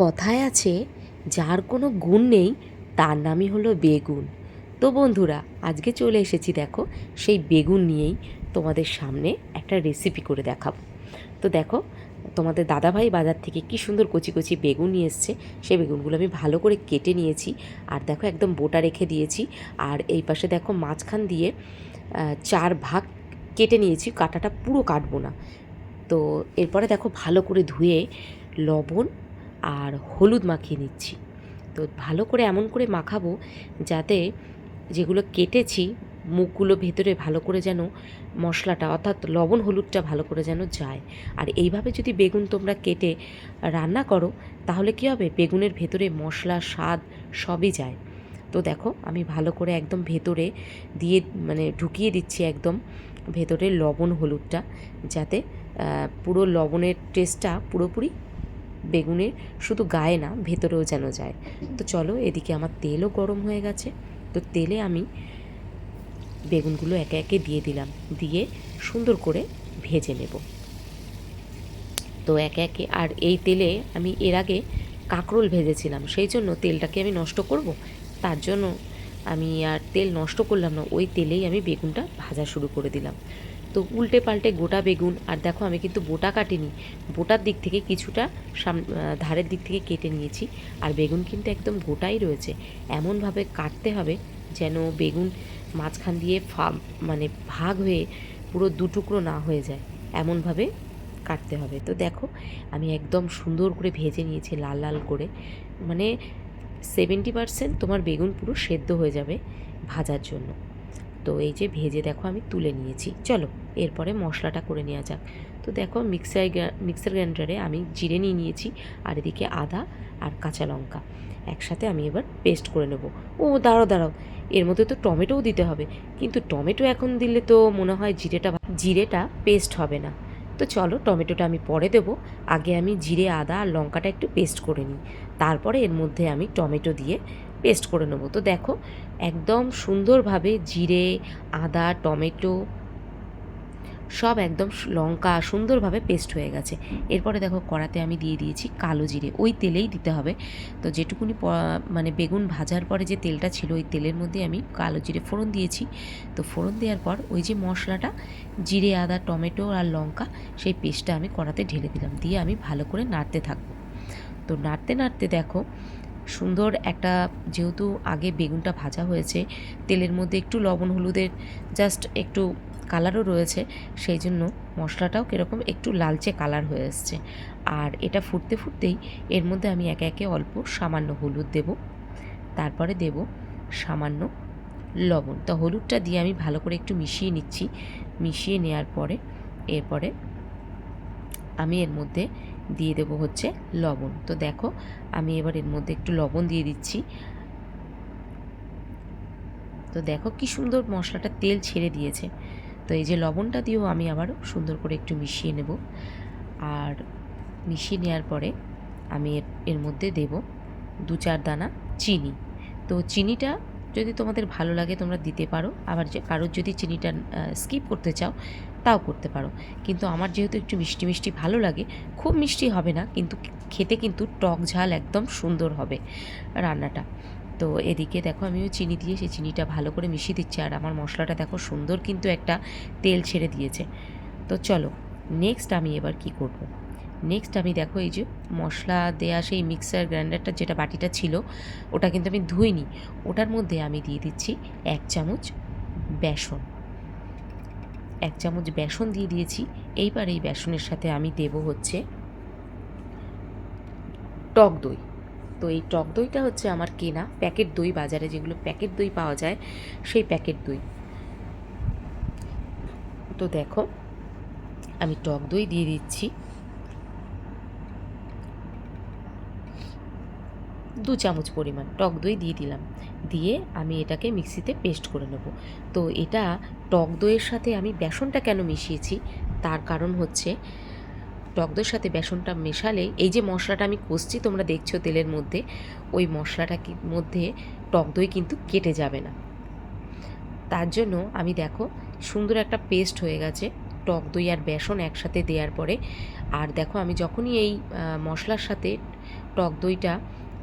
কথায় আছে, যার কোনো গুণ নেই, তার নামই হলো বেগুন। তো বন্ধুরা, আজকে চলে এসেছি দেখো, সেই বেগুন নিয়েই তোমাদের সামনে একটা রেসিপি করে দেখাবো। তো দেখো, তোমাদের দাদাভাই বাজার থেকে কি সুন্দর কচি কচি বেগুন নিয়ে এসছে, সেই বেগুনগুলো আমি ভালো করে কেটে নিয়েছি, আর দেখো একদম বোটা রেখে দিয়েছি, আর এই পাশে দেখো মাঝখান দিয়ে চার ভাগ কেটে নিয়েছি, কাটাটা পুরো কাটবো না। তো এরপরে দেখো ভালো করে ধুয়ে লবণ আর হলুদ মাখিয়ে নিচ্ছি। তো ভালো করে এমন করে মাখাবো যাতে যেগুলো কেটেছি, মুখগুলো ভেতরে ভালো করে যেন মশলাটা অর্থাৎ লবণ হলুদটা ভালো করে যেন যায়। আর এইভাবে যদি বেগুন তোমরা কেটে রান্না করো, তাহলে কী হবে? বেগুনের ভেতরে মশলা, স্বাদ সবই যায়। তো দেখো, আমি ভালো করে একদম ভেতরে দিয়ে মানে ঢুকিয়ে দিচ্ছি একদম ভেতরে লবণ হলুদটা, যাতে পুরো লবণের টেস্টটা পুরোপুরি বেগুনে শুধু গায়ে না, ভেতরেও যেন যায়। তো চলো এদিকে আমার তেলও গরম হয়ে গেছে। তো তেলে আমি বেগুনগুলো একে একে দিয়ে দিলাম। দিয়ে সুন্দর করে ভেজে নেব। তো একে একে আর এই তেলে আমি এর আগে কাঁকরোল ভেজেছিলাম। সেই জন্য তেলটাকে আমি নষ্ট করব? তার জন্য আমি আর তেল নষ্ট করলাম না। ওই তেলেই আমি বেগুনটা ভাজা শুরু করে দিলাম। তো উল্টে পাল্টে গোটা বেগুন, আর দেখো আমি কিন্তু বোটা কাটিনি, বোটার দিক থেকে কিছুটা সাম ধারের দিক থেকে কেটে নিয়েছি, আর বেগুন কিন্তু একদম গোটাই রয়েছে। এমনভাবে কাটতে হবে যেন বেগুন মাঝখান দিয়ে ফা মানে ভাগ হয়ে পুরো দুটুকরো না হয়ে যায়। এমনভাবে কাটতে হবে। তো দেখো, আমি একদম সুন্দর করে ভেজে নিয়েছি লাল লাল করে। মানে সেভেন্টি পারসেন্ট তোমার বেগুন পুরো সেদ্ধ হয়ে যাবে ভাজার জন্য। তো এই যে ভেজে দেখো আমি তুলে নিয়েছি। চলো, এরপরে মশলাটা করে নেওয়া যাক। তো দেখো মিক্সার মিক্সার গ্রাইন্ডারে আমি জিরে নিয়ে নিয়েছি, আর এদিকে আদা আর কাঁচা লঙ্কা। একসাথে আমি এবার পেস্ট করে নেব। ও, দাঁড়াও দাঁড়াও। এর মধ্যে তো টমেটোও দিতে হবে, কিন্তু টমেটো এখন দিলে তো মনে হয় জিরেটা জিরেটা পেস্ট হবে না। তো চলো টমেটোটা আমি পরে দেব। আগে আমি জিরে, আদা আর লঙ্কাটা একটু পেস্ট করে নিই। তারপরে এর মধ্যে আমি টমেটো দিয়ে পেস্ট করে নেব। তো দেখো, একদম সুন্দরভাবে জিরে, আদা, টমেটো সব একদম লঙ্কা সুন্দরভাবে পেস্ট হয়ে গেছে। এরপরে দেখো, কড়াতে আমি দিয়ে দিয়েছি কালো জিরে। ওই তেলেই দিতে হবে। তো যেটুকুনি মানে বেগুন ভাজার পরে যে তেলটা ছিল, ওই তেলের মধ্যে আমি কালো জিরে ফোড়ন দিয়েছি। তো ফোড়ন দেওয়ার পর ওই যে মশলাটা, জিরে, আদা, টমেটো আর লঙ্কা, সেই পেস্টটা আমি কড়াতে ঢেলে দিলাম। দিয়ে আমি ভালো করে নাড়তে থাকব। তো নাড়তে নাড়তে দেখো সুন্দর একটা, যেহেতু আগে বেগুনটা ভাজা হয়েছে, তেলের মধ্যে একটু লবণ, হলুদের জাস্ট একটু কালারও রয়েছে, সেই জন্য মশলাটাও কীরকম একটু লালচে কালার হয়ে এসছে। আর এটা ফুটতে ফুটতেই এর মধ্যে আমি একে একে অল্প সামান্য হলুদ দেব, তারপরে দেব সামান্য লবণ। তো হলুদটা দিয়ে আমি ভালো করে একটু মিশিয়ে নিচ্ছি, মিশিয়ে নেওয়ার পরে, এরপরে আমি এর মধ্যে দিয়ে দেবো হচ্ছে লবণ। তো দেখো, আমি এবার এর মধ্যে একটু লবণ দিয়ে দিচ্ছি। তো দেখো কি সুন্দর মশলাটা তেল ছেড়ে দিয়েছে। তো এই যে লবণটা দিয়েও আমি আবার সুন্দর করে একটু মিশিয়ে নেব। আর মিশিয়ে নেওয়ার পরে আমি এর মধ্যে দেব দু চার দানা চিনি। তো চিনিটা যদি তোমাদের ভালো লাগে তোমরা দিতে পারো। আবার কারোর যদি চিনিটা স্কিপ করতে চাও তাও করতে পারো। কিন্তু আমার যেহেতু একটু মিষ্টি মিষ্টি ভালো লাগে, খুব মিষ্টি হবে না, কিন্তু খেতে কিন্তু টক ঝাল একদম সুন্দর হবে রান্নাটা। তো এদিকে দেখো আমিও চিনি দিয়ে সেই চিনিটা ভালো করে মিশিয়ে দিচ্ছি, আর আমার মশলাটা দেখো সুন্দর কিন্তু একটা তেল ছেড়ে দিয়েছে। তো চলো নেক্সট আমি এবার কি করব। নেক্সট আমি দেখো এই যে মশলা দেয়া সেই মিক্সার গ্রাইন্ডারটা যেটা বাটিটা ছিল, ওটা কিন্তু আমি ধুইনি। ওটার মধ্যে আমি দিয়ে দিচ্ছি এক চামচ বেসন। এক চামচ বেসন দিয়ে দিয়েছি। এইবার এই বেসনের সাথে আমি দেব হচ্ছে টক দই। তো এই টক দইটা হচ্ছে আমার কেনা প্যাকেট দই, বাজারে যেগুলো প্যাকেট দই পাওয়া যায়, সেই প্যাকেট দই। তো দেখো, আমি টক দই দিয়ে দিচ্ছি। দু চামচ পরিমাণ, টক দই দিয়ে দিলাম। দিয়ে আমি এটাকে মিক্সিতে পেস্ট করে নেব। তো এটা টক দইয়ের সাথে আমি বেসনটা কেন মিশিয়েছি? তার কারণ হচ্ছে টক দইয়ের সাথে বেসনটা মেশালে, এই যে মশলাটা আমি কষছি, তোমরা দেখছ তেলের মধ্যে, ওই মশলাটা মধ্যে টক দই কিন্তু কেটে যাবে না। তার জন্য আমি দেখো, সুন্দর একটা পেস্ট হয়ে গেছে, টক দই আর বেসন একসাথে দেওয়ার পরে। আর দেখো, আমি যখনই এই মশলার সাথে টক দইটা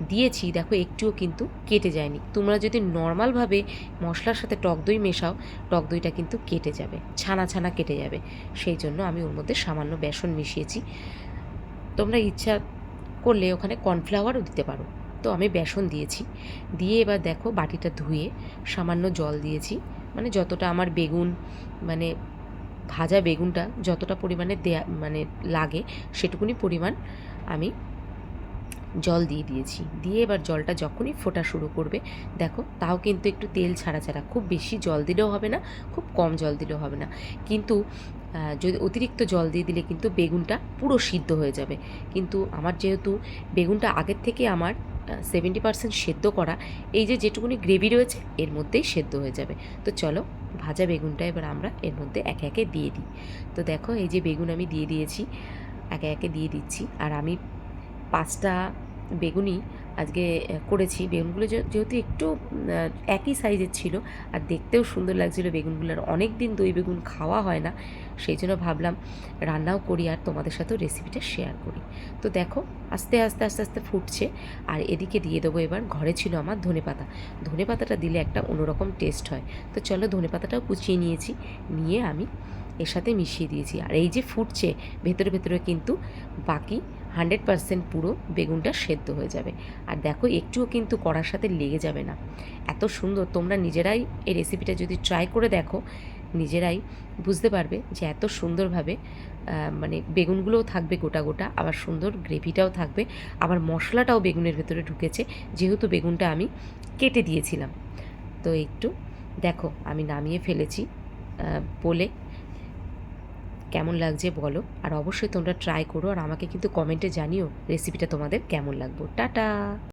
দিয়েছি, দেখো একটুও কিন্তু কেটে যায়নি। তোমরা যদি নর্মালভাবে মশলার সাথে টক দই মেশাও, টক দইটা কিন্তু কেটে যাবে, ছানা ছানা কেটে যাবে। সেই জন্য আমি ওর মধ্যে সামান্য বেসন মিশিয়েছি। তোমরা ইচ্ছা করলে ওখানে কর্নফ্লাওয়ারও দিতে পারো। তো আমি বেসন দিয়েছি। দিয়ে এবার দেখো বাটিটা ধুয়ে সামান্য জল দিয়েছি। মানে যতটা আমার বেগুন মানে ভাজা বেগুনটা যতটা পরিমাণে দেয়া মানে লাগে সেটুকুনি পরিমাণ আমি জল দিয়ে দিয়েছি। দিয়ে এবার জলটা যখনই ফোটা শুরু করবে, দেখো, তাও কিন্তু একটু তেল ছাড়া ছাড়া খুব বেশি জল দিলেও হবে না, খুব কম জল দিলেও হবে না। কিন্তু যদি অতিরিক্ত জল দিয়ে দিলে কিন্তু বেগুনটা পুরো সিদ্ধ হয়ে যাবে। কিন্তু আমার যেহেতু বেগুনটা আগের থেকে আমার সেভেন্টি পার্সেন্ট সেদ্ধ করা, এই যে যেটুকুনি গ্রেভি রয়েছে, এর মধ্যেই সেদ্ধ হয়ে যাবে। তো চলো, ভাজা বেগুনটা এবার আমরা এর মধ্যে একে একে দিয়ে দিই। তো দেখো, এই যে বেগুন আমি দিয়ে দিয়েছি, একে একে দিয়ে দিচ্ছি। আর আমি পাঁচটা বেগুনি আজকে করেছি। বেগুনগুলো যেহেতু একটু একই সাইজের ছিল, আর দেখতেও সুন্দর লাগছিল বেগুনগুলোর অনেক দিন দই বেগুন খাওয়া হয় না, সেই জন্য ভাবলাম রান্নাও করি আর তোমাদের সাথেও রেসিপিটা শেয়ার করি। তো দেখো, আস্তে আস্তে আস্তে আস্তে ফুটছে। আর এদিকে দিয়ে দেবো এবার, ঘরে ছিল আমার ধনে পাতা। ধনে পাতাটা দিলে একটা অন্যরকম টেস্ট হয়। তো চলো ধনে পাতাটাও কুচিয়ে নিয়েছি, নিয়ে আমি এর সাথে মিশিয়ে দিয়েছি। আর এই যে ফুটছে, ভেতরে ভেতরে কিন্তু বাকি হান্ড্রেড পারসেন্ট পুরো বেগুনটা সেদ্ধ হয়ে যাবে। আর দেখো, একটুও কিন্তু কড়ার সাথে লেগে যাবে না। এত সুন্দর, তোমরা নিজেরাই এই রেসিপিটা যদি ট্রাই করে দেখো, নিজেরাই বুঝতে পারবে যে এত সুন্দরভাবে মানে বেগুনগুলোও থাকবে গোটা গোটা, আবার সুন্দর গ্রেভিটাও থাকবে। আবার মশলাটাও বেগুনের ভেতরে ঢুকেছে, যেহেতু বেগুনটা আমি কেটে দিয়েছিলাম। তো একটু দেখো, আমি নামিয়ে ফেলেছি বলে কেমন লাগছে বলো। আর অবশ্যই তোমরা ট্রাই করো। আর আমাকে কিন্তু কমেন্টে জানিও রেসিপিটা তোমাদের কেমন লাগবো। টাটা!